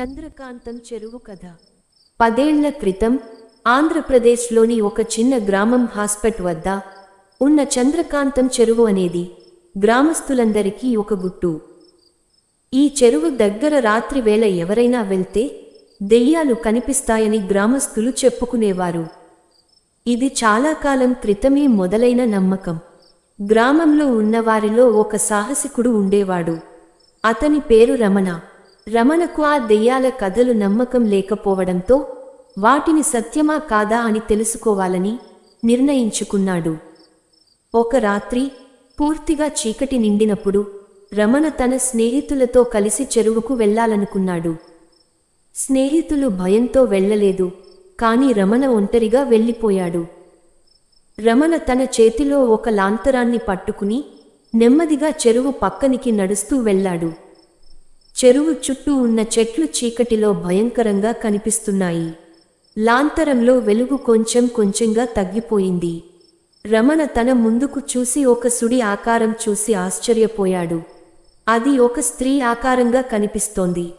చంద్రకాంతం చెరువు కథ. పదేళ్ళ క్రితం ఆంధ్రప్రదేశ్లోని ఒక చిన్న గ్రామం హాస్పెట్ వద్ద ఉన్న చంద్రకాంతం చెరువు అనేది గ్రామస్తులందరికీ ఒక గుట్టు. ఈ చెరువు దగ్గర రాత్రి వేళ ఎవరైనా వెళ్తే దెయ్యాలు కనిపిస్తాయని గ్రామస్తులు చెప్పుకునేవారు. ఇది చాలా కాలం క్రితమే మొదలైన నమ్మకం. గ్రామంలో ఉన్నవారిలో ఒక సాహసికుడు ఉండేవాడు. అతని పేరు రమణ. రమణకు ఆ దెయ్యాల కథలు నమ్మకం లేకపోవడంతో వాటిని సత్యమా కాదా అని తెలుసుకోవాలని నిర్ణయించుకున్నాడు. ఒక రాత్రి పూర్తిగా చీకటి నిండినప్పుడు రమణ తన స్నేహితులతో కలిసి చెరువుకు వెళ్ళాలనుకున్నాడు. స్నేహితులు భయంతో వెళ్ళలేదు కాని రమణ ఒంటరిగా వెళ్ళిపోయాడు. రమణ తన చేతిలో ఒక లాంతరాన్ని పట్టుకుని నెమ్మదిగా చెరువు పక్కనికి నడుస్తూ వెళ్ళాడు. చెరువు చుట్టూ ఉన్న చెట్లు చీకటిలో భయంకరంగా కనిపిస్తున్నాయి. లాంతరంలో వెలుగు కొంచెం కొంచెంగా తగ్గిపోయింది. రమణ తన ముందుకు చూసి ఒక సుడి ఆకారం చూసి ఆశ్చర్యపోయాడు. అది ఒక స్త్రీ ఆకారంగా కనిపిస్తోంది.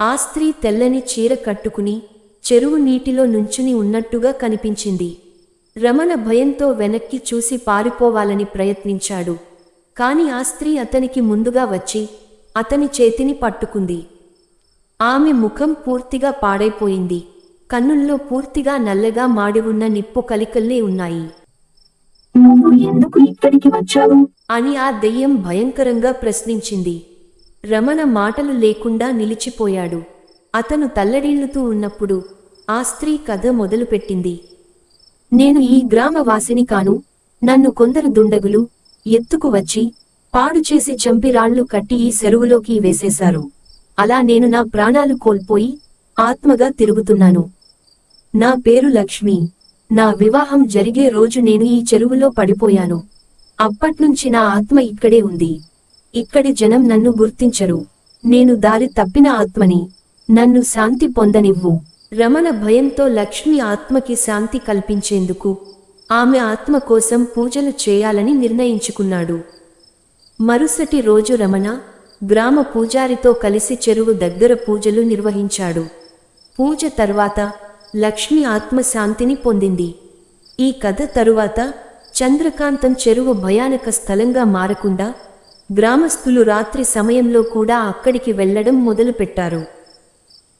ఆ స్త్రీ తెల్లని చీర కట్టుకుని చెరువు నీటిలో నుంచుని ఉన్నట్టుగా కనిపించింది. రమణ భయంతో వెనక్కి చూసి పారిపోవాలని ప్రయత్నించాడు. కాని ఆ స్త్రీ అతనికి ముందుగా వచ్చి అతని చేతిని పట్టుకుంది. ఆమె ముఖం పూర్తిగా పాడైపోయింది. కన్నుల్లో పూర్తిగా నల్లగా మాడి ఉన్న నిప్పు కలికల్లే ఉన్నాయి. నువ్వు ఎందుకు ఇక్కడికి వచ్చావు? అని ఆ దెయ్యం భయంకరంగా ప్రశ్నించింది. రమణ మాటలు లేకుండా నిలిచిపోయాడు. అతను తల్లడిల్లుతూ ఉన్నప్పుడు ఆ స్త్రీ కథ మొదలుపెట్టింది. నేను ఈ గ్రామ వాసిని కాను. నన్ను కొందరు దుండగులు ఎత్తుకు వచ్చి పాడు చేసి చంపి రాళ్ళు కట్టి ఈ చెరువులోకి వేసేశారు. అలా నేను నా ప్రాణాలు కోల్పోయి ఆత్మగా తిరుగుతున్నాను. నా పేరు లక్ష్మి. నా వివాహం జరిగే రోజు నేను ఈ చెరువులో పడిపోయాను. అప్పట్నుంచి నా ఆత్మ ఇక్కడే ఉంది. ఇక్కడి జనం నన్ను గుర్తించరు. నేను దారి తప్పిన ఆత్మని. నన్ను శాంతి పొందనివ్వు. రమణ భయంతో లక్ష్మి ఆత్మకి శాంతి కల్పించేందుకు ఆమె ఆత్మ కోసం పూజలు చేయాలని నిర్ణయించుకున్నాడు. మరుసటి రోజు రమణ గ్రామ పూజారితో కలిసి చెరువు దగ్గర పూజలు నిర్వహించాడు. పూజ తర్వాత లక్ష్మి ఆత్మశాంతిని పొందింది. ఈ కథ తరువాత చంద్రకాంతం చెరువు భయానక స్థలంగా మారకుండా గ్రామస్తులు రాత్రి సమయంలో కూడా అక్కడికి వెళ్ళడం మొదలుపెట్టారు.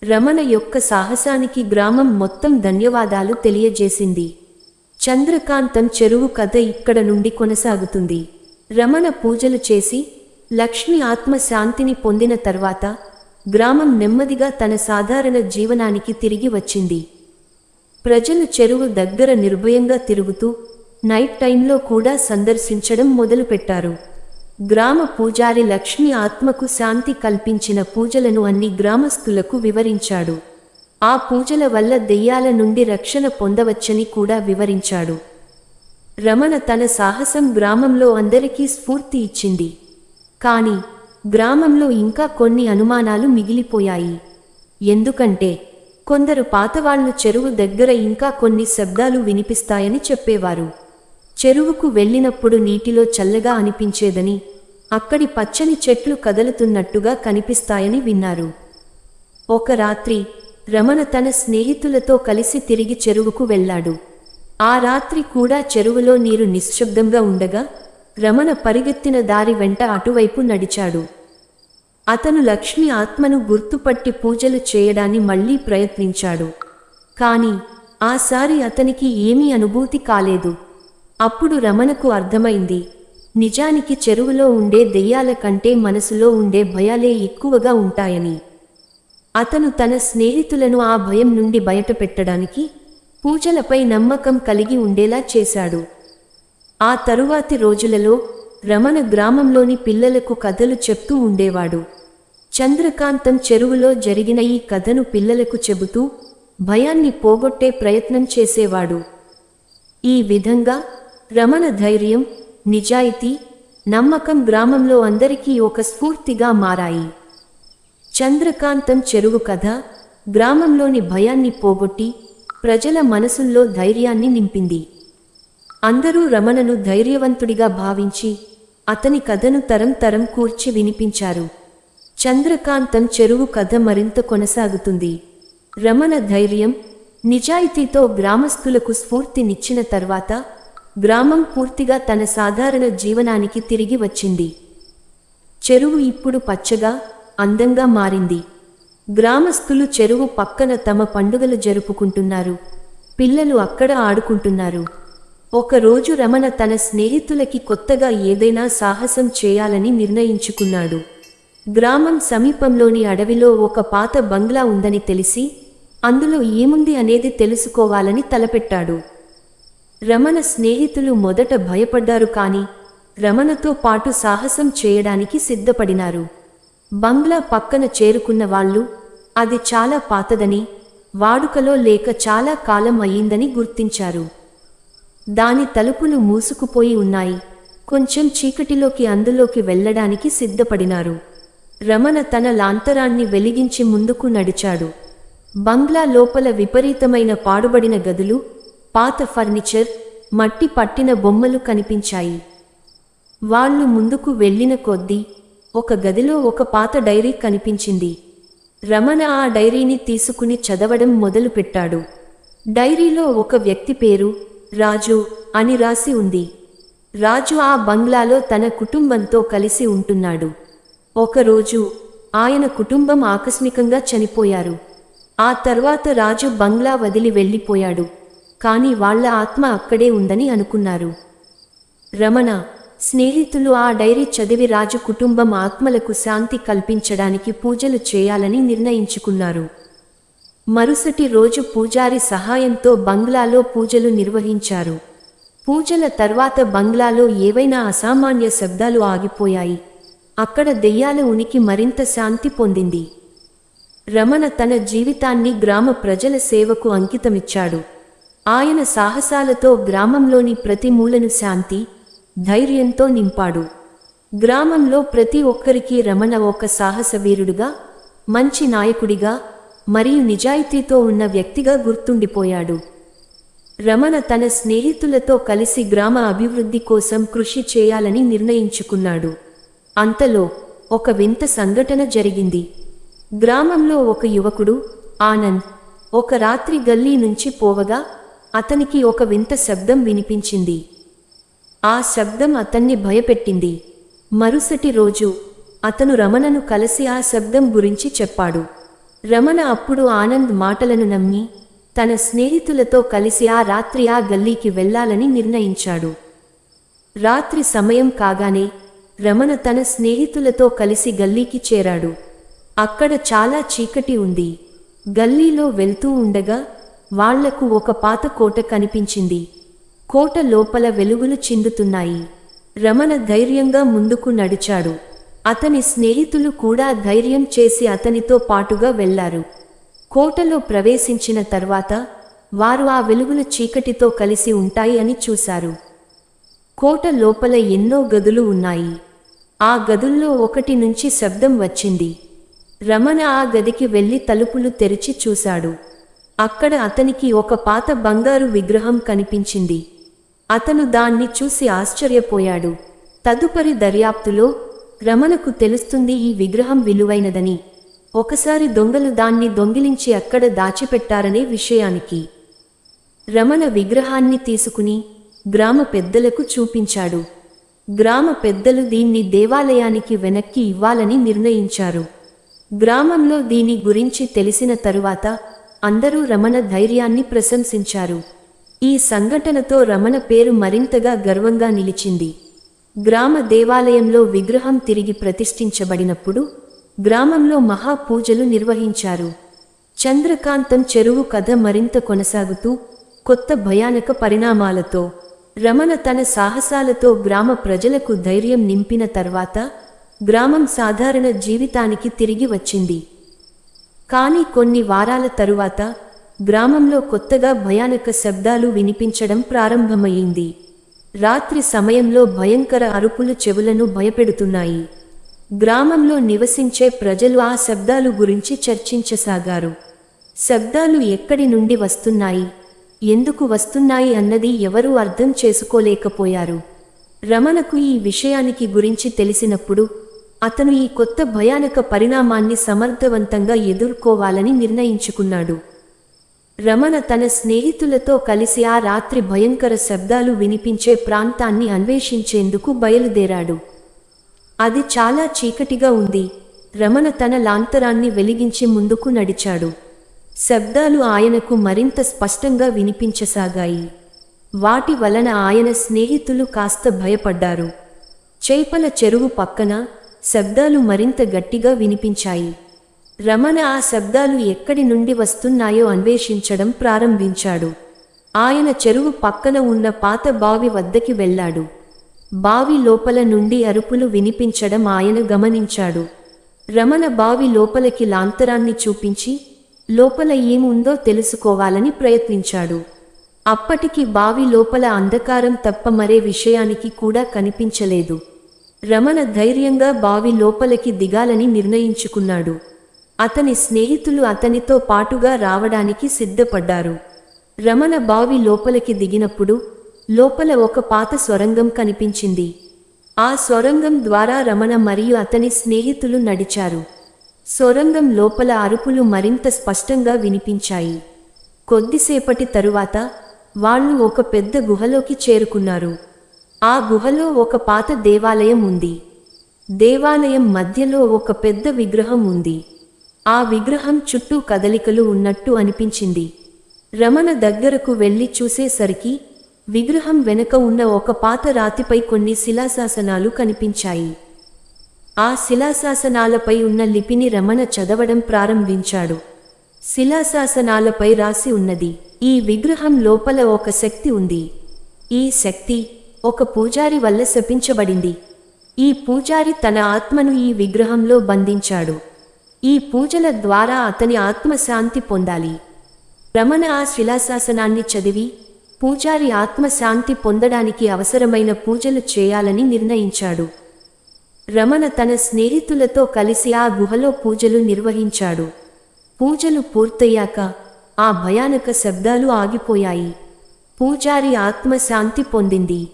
రమణ యొక్క సాహసానికి గ్రామం మొత్తం ధన్యవాదాలు తెలియజేసింది. చంద్రకాంతం చెరువు కథ ఇక్కడ నుండి కొనసాగుతుంది. రమణ పూజలు చేసి లక్ష్మి ఆత్మ శాంతిని పొందిన తర్వాత గ్రామం నెమ్మదిగా తన సాధారణ జీవనానికి తిరిగి వచ్చింది. ప్రజలు చెరువు దగ్గర నిర్భయంగా తిరుగుతూ నైట్ టైంలో కూడా సందర్శించడం మొదలుపెట్టారు. గ్రామ పూజారి లక్ష్మి ఆత్మకు శాంతి కల్పించిన పూజలను అన్ని గ్రామస్తులకు వివరించాడు. ఆ పూజల వల్ల దెయ్యాల నుండి రక్షణ పొందవచ్చని కూడా వివరించాడు. రమణ తన సాహసం గ్రామంలో అందరికీ స్ఫూర్తి ఇచ్చింది. కానీ గ్రామంలో ఇంకా కొన్ని అనుమానాలు మిగిలిపోయాయి. ఎందుకంటే కొందరు పాతవాళ్ళు చెరువు దగ్గర ఇంకా కొన్ని శబ్దాలు వినిపిస్తాయని చెప్పేవారు. చెరువుకు వెళ్ళినప్పుడు నీటిలో చల్లగా అనిపించేదని అక్కడి పచ్చని చెట్లు కదలుతున్నట్టుగా కనిపిస్తాయని విన్నారు. ఒక రాత్రి రమణ తన స్నేహితులతో కలిసి తిరిగి చెరువుకు వెళ్ళాడు. ఆ రాత్రి కూడా చెరువులో నీరు నిశ్శబ్దంగా ఉండగా రమణ పరిగెత్తిన దారి వెంట అటువైపు నడిచాడు. అతను లక్ష్మి ఆత్మను గుర్తుపట్టి పూజలు చేయడాన్ని మళ్ళీ ప్రయత్నించాడు. కాని ఆసారి అతనికి ఏమీ అనుభూతి కాలేదు. అప్పుడు రమణకు అర్థమైంది. నిజానికి చెరువులో ఉండే దెయ్యాల కంటే మనసులో ఉండే భయాలే ఎక్కువగా ఉంటాయని. అతను తన స్నేహితులను ఆ భయం నుండి బయటపెట్టడానికి పూజలపై నమ్మకం కలిగి ఉండేలా చేశాడు. ఆ తరువాతి రోజులలో రమణ గ్రామంలోని పిల్లలకు కథలు చెప్తూ ఉండేవాడు. చంద్రకాంతం చెరువులో జరిగిన ఈ కథను పిల్లలకు చెబుతూ భయాన్ని పోగొట్టే ప్రయత్నం చేసేవాడు. ఈ విధంగా రమణ ధైర్యం నిజాయితీ నమ్మకం గ్రామంలో అందరికీ ఒక స్ఫూర్తిగా మారాయి. చంద్రకాంతం చెరువు కథ గ్రామంలోని భయాన్ని పోగొట్టి ప్రజల మనసుల్లో ధైర్యాన్ని నింపింది. అందరూ రమణను ధైర్యవంతుడిగా భావించి అతని కథను తరం తరం కూర్చి వినిపించారు. చంద్రకాంతం చెరువు కథ మరింత కొనసాగుతుంది. రమణ ధైర్యం నిజాయితీతో గ్రామస్తులకు స్ఫూర్తినిచ్చిన తర్వాత గ్రామం పూర్తిగా తన సాధారణ జీవనానికి తిరిగి వచ్చింది. చెరువు ఇప్పుడు పచ్చగా అందంగా మారింది. గ్రామస్తులు చెరువు పక్కన తమ పండుగలు జరుపుకుంటున్నారు. పిల్లలు అక్కడ ఆడుకుంటున్నారు. ఒకరోజు రమణ తన స్నేహితులకి కొత్తగా ఏదైనా సాహసం చేయాలని నిర్ణయించుకున్నాడు. గ్రామం సమీపంలోని అడవిలో ఒక పాత బంగ్లా ఉందని తెలిసి అందులో ఏముంది అనేది తెలుసుకోవాలని తలపెట్టాడు. రమణ స్నేహితులు మొదట భయపడ్డారు కానీ రమణతో పాటు సాహసం చేయడానికి సిద్ధపడినారు. బంగ్లా పక్కన చేరుకున్న వాళ్ళు అది చాలా పాతదని వాడుకలో లేక చాలా కాలం అయ్యిందని గుర్తించారు. దాని తలుపులు మూసుకుపోయి ఉన్నాయి. కొంచెం చీకటిలోకి అందులోకి వెళ్ళడానికి సిద్ధపడినారు. రమణ తన లాంతరాన్ని వెలిగించి ముందుకు నడిచాడు. బంగ్లా లోపల విపరీతమైన పాడుబడిన గదులు పాత ఫర్నిచర్ మట్టి పట్టిన బొమ్మలు కనిపించాయి. వాళ్ళు ముందుకు వెళ్ళిన కొద్దీ ఒక గదిలో ఒక పాత డైరీ కనిపించింది. రమణ ఆ డైరీని తీసుకుని చదవడం మొదలుపెట్టాడు. డైరీలో ఒక వ్యక్తి పేరు రాజు అని రాసి ఉంది. రాజు ఆ బంగ్లాలో తన కుటుంబంతో కలిసి ఉంటున్నాడు. ఒకరోజు ఆయన కుటుంబం ఆకస్మికంగా చనిపోయారు. ఆ తర్వాత రాజు బంగ్లా వదిలి వెళ్ళిపోయాడు. కాని వాళ్ళ ఆత్మ అక్కడే ఉందని అనుకున్నారు. రమణ స్నేహితులు ఆ డైరీ చదివి రాజు కుటుంబం ఆత్మలకు శాంతి కల్పించడానికి పూజలు చేయాలని నిర్ణయించుకున్నారు. మరుసటి రోజు పూజారి సహాయంతో బంగ్లాలో పూజలు నిర్వహించారు. పూజల తర్వాత బంగ్లాలో ఏవైనా అసామాన్య శబ్దాలు ఆగిపోయాయి. అక్కడ దెయ్యాల ఉనికి మరింత శాంతి పొందింది. రమణ తన జీవితాన్ని గ్రామ ప్రజల సేవకు అంకితమిచ్చాడు. ఆయన సాహసాలతో గ్రామంలోని ప్రతి మూలను శాంతి ధైర్యంతో నింపాడు. గ్రామంలో ప్రతి ఒక్కరికి రమణ ఒక సాహస వీరుడుగా మంచి నాయకుడిగా మరియు నిజాయితీతో ఉన్న వ్యక్తిగా గుర్తుండిపోయాడు. రమణ తన స్నేహితులతో కలిసి గ్రామ అభివృద్ధి కోసం కృషి చేయాలని నిర్ణయించుకున్నాడు. అంతలో ఒక వింత సంఘటన జరిగింది. గ్రామంలో ఒక యువకుడు ఆనంద్ ఒక రాత్రి గల్లీ నుంచి పోవగా అతనికి ఒక వింత శబ్దం వినిపించింది. ఆ శబ్దం అతన్ని భయపెట్టింది. మరుసటి రోజు అతను రమణను కలిసి ఆ శబ్దం గురించి చెప్పాడు. రమణ అప్పుడు ఆనంద్ మాటలను నమ్మి తన స్నేహితులతో కలిసి ఆ రాత్రి ఆ గల్లీకి వెళ్ళాలని నిర్ణయించాడు. రాత్రి సమయం కాగానే రమణ తన స్నేహితులతో కలిసి గల్లీకి చేరాడు. అక్కడ చాలా చీకటి ఉంది. గల్లీలో వెళ్తూ ఉండగా వాళ్ళకు ఒక పాత కోట కనిపించింది. కోట లోపల వెలుగులు చిందుతున్నాయి. రమణ ధైర్యంగా ముందుకు నడిచాడు. అతని స్నేహితులు కూడా ధైర్యం చేసి అతనితో పాటుగా వెళ్ళారు. కోటలో ప్రవేశించిన తర్వాత వారు ఆ వెలుగులు చీకటితో కలిసి ఉంటాయి అని చూశారు. కోట లోపల ఎన్నో గదులు ఉన్నాయి. ఆ గదుల్లో ఒకటి నుంచి శబ్దం వచ్చింది. రమణ ఆ గదికి వెళ్ళి తలుపులు తెరిచి చూశాడు. అక్కడ అతనికి ఒక పాత బంగారు విగ్రహం కనిపించింది. అతను దాన్ని చూసి ఆశ్చర్యపోయాడు. తదుపరి దర్యాప్తులో రమణకు తెలుస్తుంది ఈ విగ్రహం విలువైనదని. ఒకసారి దొంగలు దాన్ని దొంగిలించి అక్కడ దాచిపెట్టారనే విషయానికి. రమణ విగ్రహాన్ని తీసుకుని గ్రామ పెద్దలకు చూపించాడు. గ్రామ పెద్దలు దీన్ని దేవాలయానికి వెనక్కి ఇవ్వాలని నిర్ణయించారు. గ్రామంలో దీని గురించి తెలిసిన తరువాత అందరూ రమణ ధైర్యాన్ని ప్రశంసించారు. ఈ సంఘటనతో రమణ పేరు మరింతగా గర్వంగా నిలిచింది. గ్రామ దేవాలయంలో విగ్రహం తిరిగి ప్రతిష్ఠించబడినప్పుడు గ్రామంలో మహాపూజలు నిర్వహించారు. చంద్రకాంతం చెరువు కథ మరింత కొనసాగుతూ కొత్త భయానక పరిణామాలతో రమణ తన సాహసాలతో గ్రామ ప్రజలకు ధైర్యం నింపిన తర్వాత గ్రామం సాధారణ జీవితానికి తిరిగి వచ్చింది. కానీ కొన్ని వారాల తరువాత గ్రామంలో కొత్తగా భయానక శబ్దాలు వినిపించడం ప్రారంభమయ్యింది. రాత్రి సమయంలో భయంకర అరుపులు చెవులను భయపెడుతున్నాయి. గ్రామంలో నివసించే ప్రజలు ఆ శబ్దాలు గురించి చర్చించసాగారు. శబ్దాలు ఎక్కడి నుండి వస్తున్నాయి? ఎందుకు వస్తున్నాయి అన్నది ఎవరూ అర్థం చేసుకోలేకపోయారు. రమణకు ఈ విషయానికి గురించి తెలిసినప్పుడు అతను ఈ కొత్త భయానక పరిణామాన్ని సమర్థవంతంగా ఎదుర్కోవాలని నిర్ణయించుకున్నాడు. రమణ తన స్నేహితులతో కలిసి ఆ రాత్రి భయంకర శబ్దాలు వినిపించే ప్రాంతాన్ని అన్వేషించేందుకు బయలుదేరాడు. అది చాలా చీకటిగా ఉంది. రమణ తన లాంతరాన్ని వెలిగించి ముందుకు నడిచాడు. శబ్దాలు ఆయనకు మరింత స్పష్టంగా వినిపించసాగాయి. వాటి వలన ఆయన స్నేహితులు కాస్త భయపడ్డారు. చేపల చెరువు పక్కన శబ్దాలు మరింత గట్టిగా వినిపించాయి. రమణ ఆ శబ్దాలు ఎక్కడి నుండి వస్తున్నాయో అన్వేషించడం ప్రారంభించాడు. ఆయన చెరువు పక్కన ఉన్న పాత బావి వద్దకి వెళ్ళాడు. బావి లోపల నుండి అరుపులు వినిపించడం ఆయన గమనించాడు. రమణ బావి లోపలికి లాంతరాన్ని చూపించి లోపల ఏముందో తెలుసుకోవాలని ప్రయత్నించాడు. అప్పటికి బావి లోపల అంధకారం తప్ప మరే విషయానికి కూడా కనిపించలేదు. రమణ ధైర్యంగా బావి లోపలికి దిగాలని నిర్ణయించుకున్నాడు. అతని స్నేహితులు అతనితో పాటుగా రావడానికి సిద్ధపడ్డారు. రమణ బావి లోపలికి దిగినప్పుడు లోపల ఒక పాత సొరంగం కనిపించింది. ఆ సొరంగం ద్వారా రమణ మరియు అతని స్నేహితులు నడిచారు. సొరంగం లోపల అరుపులు మరింత స్పష్టంగా వినిపించాయి. కొద్దిసేపటి తరువాత వాళ్ళు ఒక పెద్ద గుహలోకి చేరుకున్నారు. ఆ గుహలో ఒక పాత దేవాలయం ఉంది. దేవాలయం మధ్యలో ఒక పెద్ద విగ్రహం ఉంది. ఆ విగ్రహం చుట్టూ కదలికలు ఉన్నట్టు అనిపించింది. రమణ దగ్గరకు వెళ్ళి చూసేసరికి విగ్రహం వెనక ఉన్న ఒక పాత రాతిపై కొన్ని శిలాశాసనాలు కనిపించాయి. ఆ శిలాశాసనాలపై ఉన్న లిపిని రమణ చదవడం ప్రారంభించాడు. శిలాశాసనాలపై రాసి ఉన్నది ఈ విగ్రహం లోపల ఒక శక్తి ఉంది. ఈ శక్తి ఒక పూజారి వల్ల శపించబడింది. ఈ పూజారి తన ఆత్మను ఈ విగ్రహంలో బంధించాడు. ఈ పూజల ద్వారా అతని ఆత్మశాంతి పొందాలి. రమణ ఆ శిలాశాసనాన్ని చదివి పూజారి ఆత్మశాంతి పొందడానికి అవసరమైన పూజలు చేయాలని నిర్ణయించాడు. రమణ తన స్నేహితులతో కలిసి ఆ గుహలో పూజలు నిర్వహించాడు. పూజలు పూర్తయ్యాక ఆ భయానక శబ్దాలు ఆగిపోయాయి. పూజారి ఆత్మశాంతి పొందింది.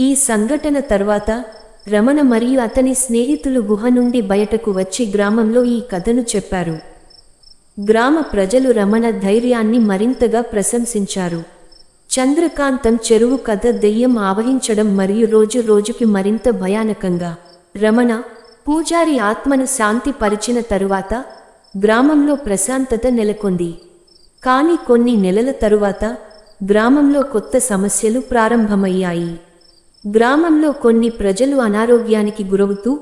ఈ సంఘటన తర్వాత రమణ మరియు అతని స్నేహితులు గుహ నుండి బయటకు వచ్చి గ్రామంలో ఈ కథను చెప్పారు. గ్రామ ప్రజలు రమణ ధైర్యాన్ని మరింతగా ప్రశంసించారు. చంద్రకాంతం చెరువు కథ దెయ్యం ఆవహించడం మరియు రోజు రోజుకి మరింత భయానకంగా రమణ పూజారి ఆత్మను శాంతి పరిచిన తరువాత గ్రామంలో ప్రశాంతత నెలకొంది. కానీ కొన్ని నెలల తరువాత గ్రామంలో కొత్త సమస్యలు ప్రారంభమయ్యాయి. గ్రామంలో కొన్ని ప్రజలు అనారోగ్యానికి గురవుతూ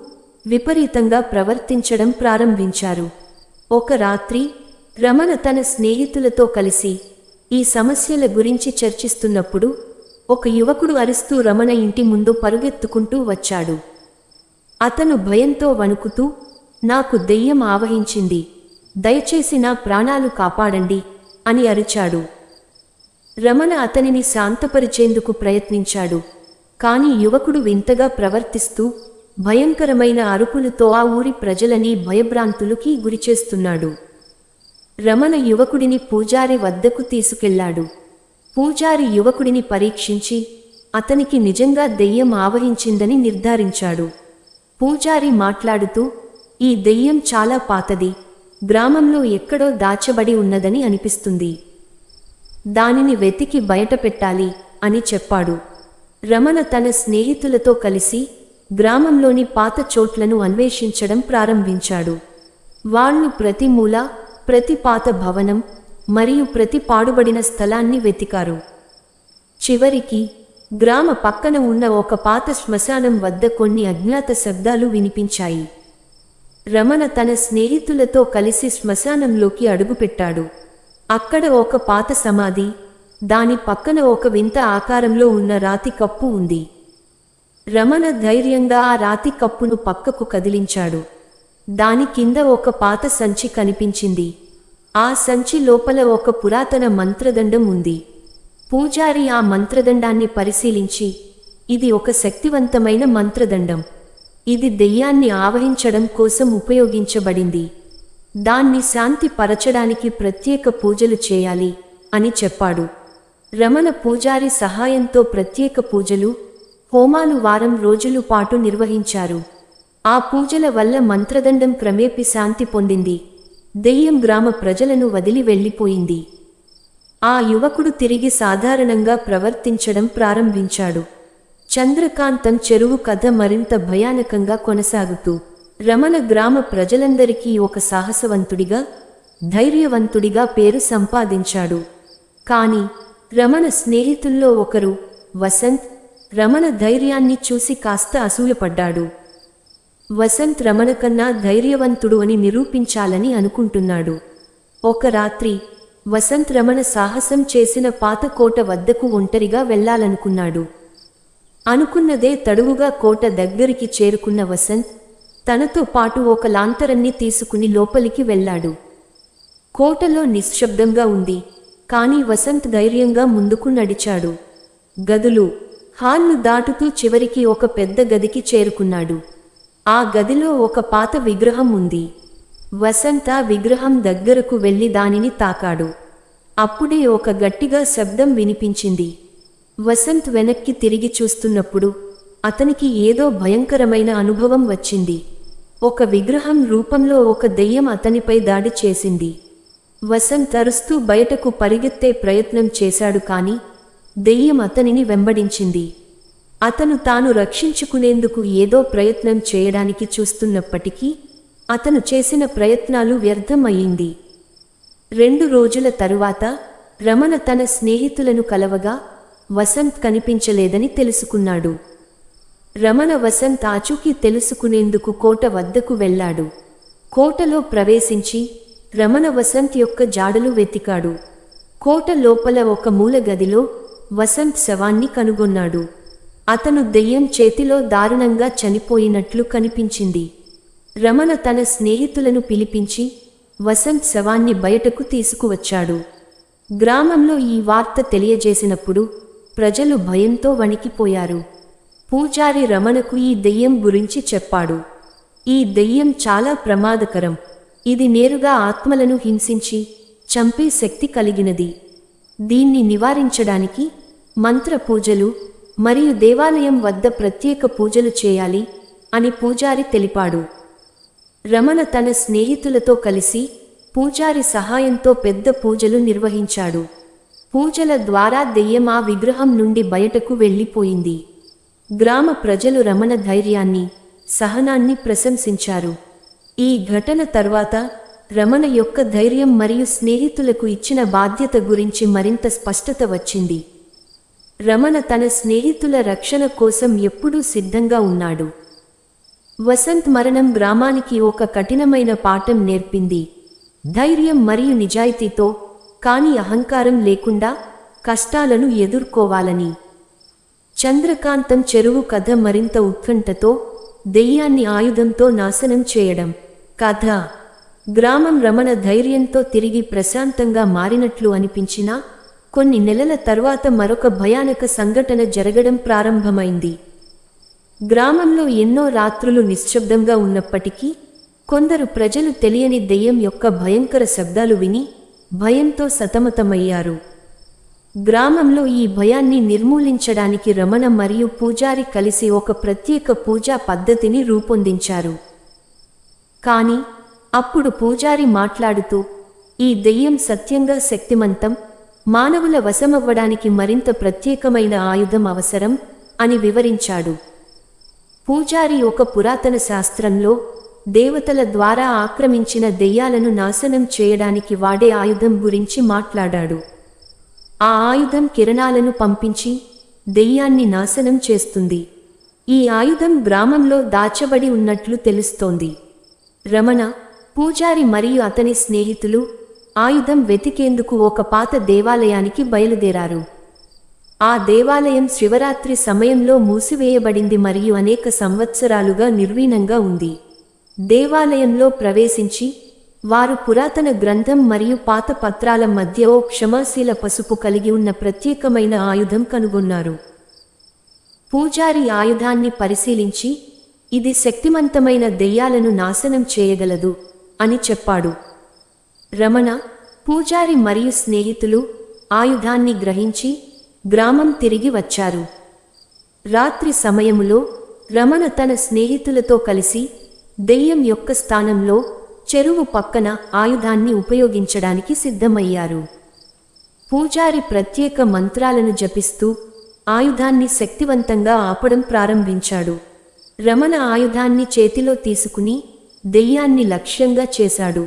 విపరీతంగా ప్రవర్తించడం ప్రారంభించారు. ఒక రాత్రి రమణ తన స్నేహితులతో కలిసి ఈ సమస్యల గురించి చర్చిస్తున్నప్పుడు ఒక యువకుడు అరుస్తూ రమణ ఇంటి ముందు పరుగెత్తుకుంటూ వచ్చాడు. అతను భయంతో వణుకుతూ నాకు దెయ్యం ఆవహించింది దయచేసి నా ప్రాణాలు కాపాడండి అని అరిచాడు. రమణ అతనిని శాంతపరిచేందుకు ప్రయత్నించాడు. కాని యువకుడు వింతగా ప్రవర్తిస్తూ భయంకరమైన అరుపులతో ఆ ఊరి ప్రజలని భయభ్రాంతులకి గురిచేస్తున్నాడు. రమణ యువకుడిని పూజారి వద్దకు తీసుకెళ్ళాడు. పూజారి యువకుడిని పరీక్షించి అతనికి నిజంగా దెయ్యం ఆవహించిందని నిర్ధారించాడు. పూజారి మాట్లాడుతూ ఈ దెయ్యం చాలా పాతది. గ్రామంలో ఎక్కడో దాచబడి ఉన్నదని అనిపిస్తుంది. దానిని వెతికి బయటపెట్టాలి అని చెప్పాడు. రమణ తన స్నేహితులతో కలిసి గ్రామంలోని పాత చోట్లను అన్వేషించడం ప్రారంభించాడు. వాళ్ళు ప్రతి మూల ప్రతి పాత భవనం మరియు ప్రతి పాడుబడిన స్థలాన్ని వెతికారు. చివరికి గ్రామ పక్కన ఉన్న ఒక పాత శ్మశానం వద్ద కొన్ని అజ్ఞాత శబ్దాలు వినిపించాయి. రమణ తన స్నేహితులతో కలిసి శ్మశానంలోకి అడుగుపెట్టాడు. అక్కడ ఒక పాత సమాధి దాని పక్కన ఒక వింత ఆకారంలో ఉన్న రాతి కప్పు ఉంది. రమణ ధైర్యంగా ఆ రాతి కప్పును పక్కకు కదిలించాడు. దాని కింద ఒక పాత సంచి కనిపించింది. ఆ సంచి లోపల ఒక పురాతన మంత్రదండం ఉంది. పూజారి ఆ మంత్రదండాన్ని పరిశీలించి ఇది ఒక శక్తివంతమైన మంత్రదండం. ఇది దెయ్యాన్ని ఆవహించడం కోసం ఉపయోగించబడింది. దాన్ని శాంతి పరచడానికి ప్రత్యేక పూజలు చేయాలి అని చెప్పాడు. రమణ పూజారి సహాయంతో ప్రత్యేక పూజలు హోమాలు వారం రోజులు పాటు నిర్వహించారు. ఆ పూజల వల్ల మంత్రదండం క్రమేపి శాంతి పొందింది. దెయ్యం గ్రామ ప్రజలను వదిలి వెళ్ళిపోయింది. ఆ యువకుడు తిరిగి సాధారణంగా ప్రవర్తించడం ప్రారంభించాడు. చంద్రకాంతం చెరువు కథ మరింత భయానకంగా కొనసాగుతూ రమణ గ్రామ ప్రజలందరికీ ఒక సాహసవంతుడిగా ధైర్యవంతుడిగా పేరు సంపాదించాడు. కాని రమణ స్నేహితుల్లో ఒకరు వసంత్ రమణ ధైర్యాన్ని చూసి కాస్త అసూయపడ్డాడు. వసంత్ రమణ కన్నా ధైర్యవంతుడు అని నిరూపించాలని అనుకుంటున్నాడు. ఒక రాత్రి వసంత్ రమణ సాహసం చేసిన పాత కోట వద్దకు ఒంటరిగా వెళ్ళాలనుకున్నాడు. అనుకున్నదే తడువుగా కోట దగ్గరికి చేరుకున్న వసంత్ తనతో పాటు ఒక లాంతరన్ని తీసుకుని లోపలికి వెళ్ళాడు. కోటలో నిశ్శబ్దంగా ఉంది. కానీ వసంత్ ధైర్యంగా ముందుకు నడిచాడు. గదులు హాల్ను దాటుతూ చివరికి ఒక పెద్ద గదికి చేరుకున్నాడు. ఆ గదిలో ఒక పాత విగ్రహం ఉంది. వసంత విగ్రహం దగ్గరకు వెళ్ళి దానిని తాకాడు. అప్పుడే ఒక గట్టిగా శబ్దం వినిపించింది. వసంత్ వెనక్కి తిరిగి చూస్తున్నప్పుడు అతనికి ఏదో భయంకరమైన అనుభవం వచ్చింది. ఒక విగ్రహం రూపంలో ఒక దెయ్యం అతనిపై దాడి చేసింది. వసంత్ అరుస్తూ బయటకు పరిగెత్తే ప్రయత్నం చేశాడు కాని దెయ్యం అతనిని వెంబడించింది. అతను తాను రక్షించుకునేందుకు ఏదో ప్రయత్నం చేయడానికి చూస్తున్నప్పటికీ అతను చేసిన ప్రయత్నాలు వ్యర్థం అయింది రెండు రోజుల తరువాత రమణ తన స్నేహితులను కలవగా వసంత్ కనిపించలేదని తెలుసుకున్నాడు. రమణ వసంత్ ఆచూకీ తెలుసుకునేందుకు కోట వద్దకు వెళ్ళాడు. కోటలో ప్రవేశించి రమణ వసంత్ యొక్క జాడలు వెతికాడు. కోట లోపల ఒక మూల గదిలో వసంత్ శవాన్ని కనుగొన్నాడు. అతను దెయ్యం చేతిలో దారుణంగా చనిపోయినట్లు కనిపించింది. రమణ తన స్నేహితులను పిలిపించి వసంత్ శవాన్ని బయటకు తీసుకువచ్చాడు. గ్రామంలో ఈ వార్త తెలియజేసినప్పుడు ప్రజలు భయంతో వణికిపోయారు. పూజారి రమణకు ఈ దెయ్యం గురించి చెప్పాడు. ఈ దెయ్యం చాలా ప్రమాదకరం. ఇది నేరుగా ఆత్మలను హింసించి చంపే శక్తి కలిగినది. దీన్ని నివారించడానికి మంత్ర పూజలు మరియు దేవాలయం వద్ద ప్రత్యేక పూజలు చేయాలి అని పూజారి తెలిపాడు. రమణ తన స్నేహితులతో కలిసి పూజారి సహాయంతో పెద్ద పూజలు నిర్వహించాడు. పూజల ద్వారా దెయ్యం ఆ విగ్రహం నుండి బయటకు వెళ్ళిపోయింది. గ్రామ ప్రజలు రమణ ధైర్యాన్ని సహనాన్ని ప్రశంసించారు. ఈ ఘటన తర్వాత రమణ యొక్క ధైర్యం మరియు స్నేహితులకు ఇచ్చిన బాధ్యత గురించి మరింత స్పష్టత వచ్చింది. రమణ తన స్నేహితుల రక్షణ కోసం ఎప్పుడూ సిద్ధంగా ఉన్నాడు. వసంత్ మరణం గ్రామానికి ఒక కఠినమైన పాఠం నేర్పింది. ధైర్యం మరియు నిజాయితీతో కానీ అహంకారం లేకుండా కష్టాలను ఎదుర్కోవాలని. చంద్రకాంతం చెరువు కథ మరింత ఉత్కంఠతో దెయ్యాన్ని ఆయుధంతో నాశనం చేయడం. కథ. గ్రామం రమణ ధైర్యంతో తిరిగి ప్రశాంతంగా మారినట్లు అనిపించినా కొన్ని నెలల తర్వాత మరొక భయానక సంఘటన జరగడం ప్రారంభమైంది. గ్రామంలో ఎన్నో రాత్రులు నిశ్శబ్దంగా ఉన్నప్పటికీ కొందరు ప్రజలు తెలియని దెయ్యం యొక్క భయంకర శబ్దాలు విని భయంతో సతమతమయ్యారు. గ్రామంలో ఈ భయాన్ని నిర్మూలించడానికి రమణ మరియు పూజారి కలిసి ఒక ప్రత్యేక పూజా పద్ధతిని రూపొందించారు. కాని అప్పుడు పూజారి మాట్లాడుతూ ఈ దెయ్యం సత్యంగా శక్తిమంతం మానవుల వశమవ్వడానికి మరింత ప్రత్యేకమైన ఆయుధం అవసరం అని వివరించాడు. పూజారి ఒక పురాతన శాస్త్రంలో దేవతల ద్వారా ఆక్రమించిన దెయ్యాలను నాశనం చేయడానికి వాడే ఆయుధం గురించి మాట్లాడాడు. ఆ ఆయుధం కిరణాలను పంపించి దెయ్యాన్ని నాశనం చేస్తుంది. ఈ ఆయుధం గ్రామంలో దాచబడి ఉన్నట్లు తెలుస్తోంది. రమణ పూజారి మరియు అతని స్నేహితులు ఆయుధం వెతికేందుకు ఒక పాత దేవాలయానికి బయలుదేరారు. ఆ దేవాలయం శివరాత్రి సమయంలో మూసివేయబడింది మరియు అనేక సంవత్సరాలుగా నిర్వీణంగా ఉంది. దేవాలయంలో ప్రవేశించి వారు పురాతన గ్రంథం మరియు పాత పత్రాల మధ్య ఓ క్షమాశీల పసుపు కలిగి ఉన్న ప్రత్యేకమైన ఆయుధం కనుగొన్నారు. పూజారి ఆయుధాన్ని పరిశీలించి ఇది శక్తివంతమైన దెయ్యాలను నాశనం చేయగలదు అని చెప్పాడు. రమణ పూజారి మరియు స్నేహితులు ఆయుధాన్ని గ్రహించి గ్రామం తిరిగి వచ్చారు. రాత్రి సమయములో రమణ తన స్నేహితులతో కలిసి దెయ్యం యొక్క స్థానంలో చెరువు పక్కన ఆయుధాన్ని ఉపయోగించడానికి సిద్ధమయ్యారు. పూజారి ప్రత్యేక మంత్రాలను జపిస్తూ ఆయుధాన్ని శక్తివంతంగా ఆపడం ప్రారంభించాడు. రమణ ఆయుధాన్ని చేతిలో తీసుకుని దెయ్యాన్ని లక్ష్యంగా చేశాడు.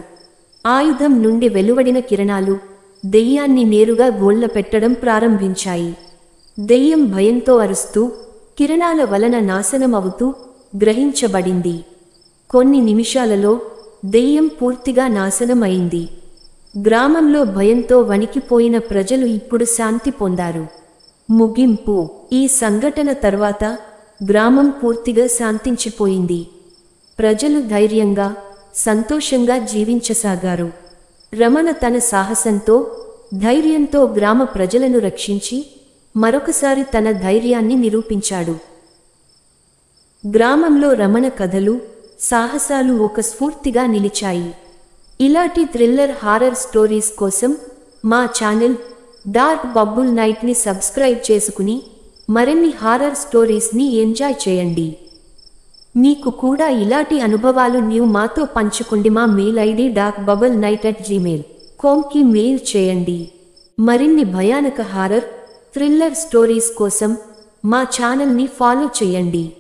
ఆయుధం నుండి వెలువడిన కిరణాలు దెయ్యాన్ని నేరుగా గోళ్ళ పెట్టడం ప్రారంభించాయి. దెయ్యం భయంతో అరుస్తూ కిరణాల వలన నాశనమవుతూ గ్రహించబడింది. కొన్ని నిమిషాలలో దెయ్యం పూర్తిగా నాశనమైంది. గ్రామంలో భయంతో వణికిపోయిన ప్రజలు ఇప్పుడు శాంతి పొందారు. ముగింపు ఈ సంఘటన తర్వాత గ్రామం పూర్తిగా శాంతించిపోయింది. ప్రజలు ధైర్యంగా సంతోషంగా జీవించసాగారు. రమణ తన సాహసంతో ధైర్యంతో గ్రామ ప్రజలను రక్షించి మరొకసారి తన ధైర్యాన్ని నిరూపించాడు. గ్రామంలో రమణ కథలు సాహసాలు ఒక స్ఫూర్తిగా నిలిచాయి. ఇలాంటి థ్రిల్లర్ హారర్ స్టోరీస్ కోసం మా ఛానల్ డార్క్ బబ్బుల్ నైట్ని సబ్స్క్రైబ్ చేసుకుని మరిన్ని హారర్ స్టోరీస్ని ఎంజాయ్ చేయండి. మీకు కూడా ఇలాంటి అనుభవాలు నీవు మాతో పంచుకోండి మా mail ID dark bubble night at Gmail కామ్కి mail చేయండి. మరిన్ని భయానక హారర్ థ్రిల్లర్ స్టోరీస్ కోసం మా ఛానల్ని ఫాలో చేయండి.